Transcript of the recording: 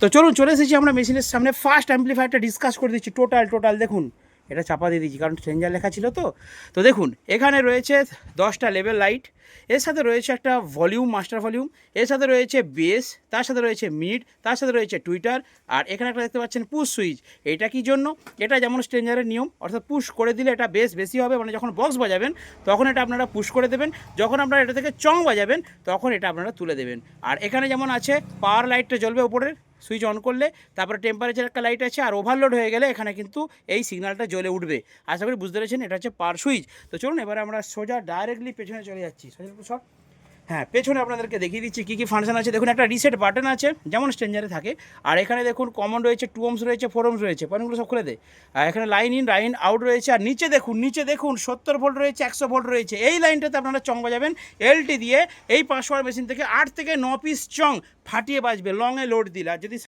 তো চলুন, চলে এসেছি আমরা মেশিনের সামনে। ফার্স্ট অ্যাম্পলিফায়ারটা ডিসকাস করে দিচ্ছি। টোটাল টোটাল দেখুন। এটা চাপা দিয়ে দিচ্ছি কারণ স্ট্রেঞ্জার লেখা ছিল তো। তো দেখুন, এখানে রয়েছে দশটা লেভেল লাইটের সাথে রয়েছে একটা ভলিউম মাস্টার ভলিউম এর সাথে রয়েছে বেস তার সাথে রয়েছে মিড তার সাথে রয়েছে টুইটার আর এখানে একটা দেখতে পাচ্ছেন পুশ সুইচ এটা কি জন্য? এটা যেমন স্ট্রেঞ্জারের নিয়ম, অর্থাৎ পুশ করে দিলে এটা বেস বেশি হবে মানে যখন বক্স বাজাবেন, তখন এটা আপনারা পুশ করে দেবেন। যখন আপনারা এটা থেকে চং বাজাবেন, তখন এটা আপনারা তুলে দেবেন। আর এখানে যেমন আছে পাওয়ার লাইটটা জ্বলবে উপরের সুইচ অন করলে তারপরে টেম্পারেচার একটা লাইট আছে আর ওভারলোড হয়ে গেলে এখানে কিন্তু এই সিগনালটা জ্বলে উঠবে। আশা করি বুঝতে পেরেছেন, এটা হচ্ছে পার সুইচ তো চলুন, এবারে আমরা সোজা ডাইরেক্টলি পেছনে চলে যাচ্ছি। সোজা সব হ্যাঁ পেছনে আপনাদেরকে দেখিয়ে দিচ্ছি কী কী ফাংশন আছে। দেখুন, একটা রিসেট বাটন আছে, যেমন স্ট্রেঞ্জারে থাকে। আর এখানে দেখুন কমন রয়েছে টু ওমস রয়েছে ফোর ওমস রয়েছে পয়েন্টগুলো সব খুলে দেয় আর এখানে লাইন ইন লাইন আউট রয়েছে, আর নিচে দেখুন নিচে দেখুন, সত্তর ভোল্ট রয়েছে, একশো ভোল্ট রয়েছে। এই লাইনটাতে আপনারা চং বাজাবেন এলটি দিয়ে এই পাঁচশো মেশিন থেকে আট থেকে ন পিস চং ফাটিয়ে বাজবে লংয়ে লোড দিলে। আর যদি